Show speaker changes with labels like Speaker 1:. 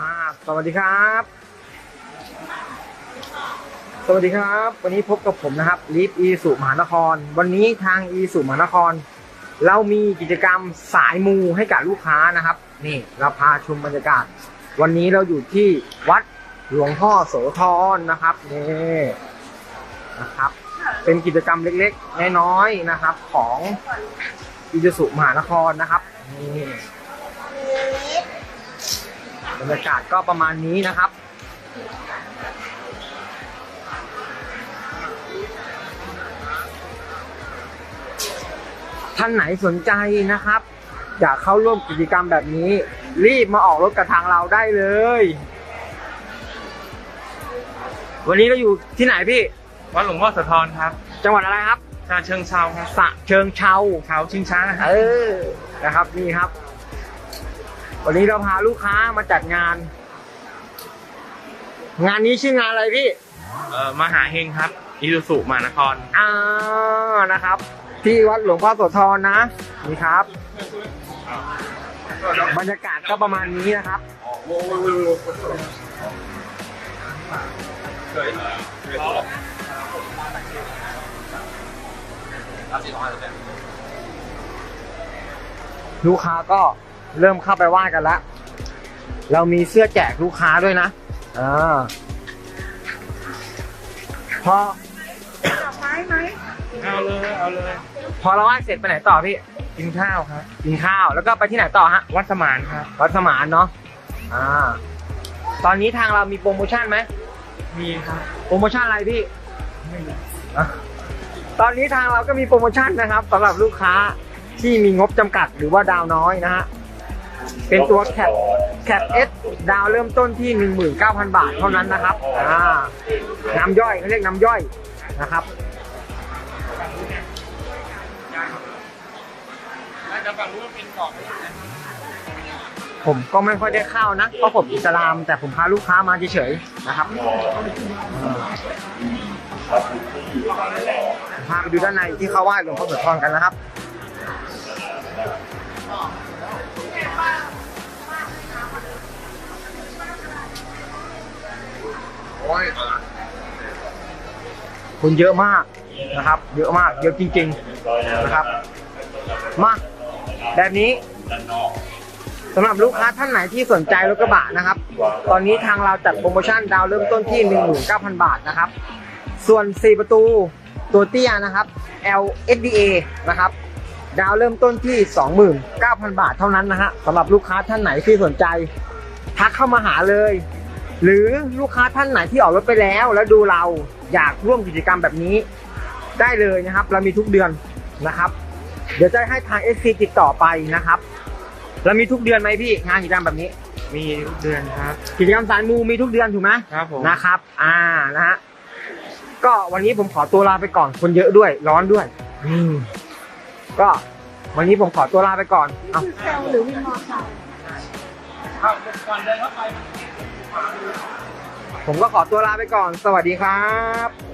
Speaker 1: มาสวัสดีครับ สวัสดีครับ วันนี้พบกับผมนะครับลีฟอีสุมหานคร วันนี้ทางอีสุมหานคร เรามีกิจกรรมสายมูให้กับลูกค้านะครับ นี่เราพาชมบรรยากาศ วันนี้เราอยู่ที่วัดหลวงพ่อโสธรนะครับนี่นะครับ เป็นกิจกรรมเล็กๆน้อยๆนะครับ ของอีสุมหานครนะครับนี่ บรรยากาศก็ประมาณนี้นะครับ ท่านไหนสนใจนะครับ อยากเข้าร่วมกิจกรรมแบบนี้ รีบมาออกรถกับทางเราได้เลย วันนี้เราอยู่ที่ไหนพี่
Speaker 2: วัดหลวงพ่อโสธรครับ
Speaker 1: จังหวัดอะไรครับ
Speaker 2: ชาเชิงเซาครับ
Speaker 1: สะเชิงเชา
Speaker 2: เช้าชิงช้านะครับ
Speaker 1: เออ นะครับนี่ครับ วันนี้เราพาลูกค้ามาจัดงาน งานนี้ชื่องานอะไรพี่
Speaker 2: เอ่อมหาเฮงครับอิรุสุมหานคร
Speaker 1: อ่านะครับ ที่วัดหลวงพ่อโสธรนะ นี่ครับ บรรยากาศก็ประมาณนี้นะครับ ลูกค้าก็ เริ่มเข้าไปไหว้กันแล้วเรามีเสื้อแจกลูกค้าด้วยนะอ่าพอ
Speaker 2: เอาเลยเอาเลย
Speaker 1: พอเราไหว้เสร็จไปไหนต่อพี่
Speaker 2: กินข้าวครับ
Speaker 1: กินข้าวแล้วก็ไปที่ไหนต่อฮะ
Speaker 2: วัดสมานครับ
Speaker 1: วัดสมานเนาะ อ่า ตอนนี้ทางเรามีโปรโมชั่นไหม
Speaker 2: มีครับ
Speaker 1: โปรโมชั่นอะไรพี่อะตอนนี้ทางเราก็มีโปรโมชั่นนะครับสำหรับลูกค้าที่มีงบจำกัดหรือว่าดาวน้อยนะฮะ เป็นตัวแคปแคปเอสดาวเริ่มต้นที่ 19,000 บาทเท่านั้นนะครับอ่าน้ำย่อยเขาเรียกน้ำย่อยนะครับผมก็ไม่ค่อยได้เข้านะเพราะผมอิสลาม แต่ผมพาลูกค้ามาเฉยๆนะครับพาไปดูด้านในที่เขาไหว้หลวงพ่อโสธรกันนะครับ คนเยอะมากนะครับ เยอะมาก เยอะจริง ๆนะครับ มาแบบนี้สำหรับลูกค้าท่านไหนที่สนใจรถกระบะนะครับ ตอนนี้ทางเราจัดโปรโมชั่นดาวเริ่มต้นที่ 19,000 บาทนะครับ ส่วน 4 ประตูตัวเตี้ยนะครับ L SDA นะครับ ดาวเริ่มต้นที่ 29,000 บาทเท่านั้นนะฮะสำหรับลูกค้าท่านไหนที่สนใจ ทักเข้ามาหาเลย หรือลูกค้าท่านไหนที่ออกรถไปแล้ว แล้วดูเราอยากร่วมกิจกรรมแบบนี้ ได้เลยนะครับ เรามีทุกเดือนนะครับ เดี๋ยวจะให้ทาง SC ติดต่อไปนะครับเรามีทุกเดือนไหมพี่งานกิจกรรมแบบนี้
Speaker 2: มีทุกเดือนครับ
Speaker 1: กิจกรรมสายมูมีทุกเดือนถูกไหม
Speaker 2: ครับผม
Speaker 1: นะครับ อ่านะฮะก็วันนี้ผมขอตัวลาไปก่อนคนเยอะด้วย ร้อนด้วย อืมก็วันนี้ผมขอตัวลาไปก่อนเอา
Speaker 3: เซลหรือวินมอเตอร์
Speaker 2: ก่อนเดินเข้าไป
Speaker 1: ผมก็ขอตัวลาไปก่อน สวัสดีครับ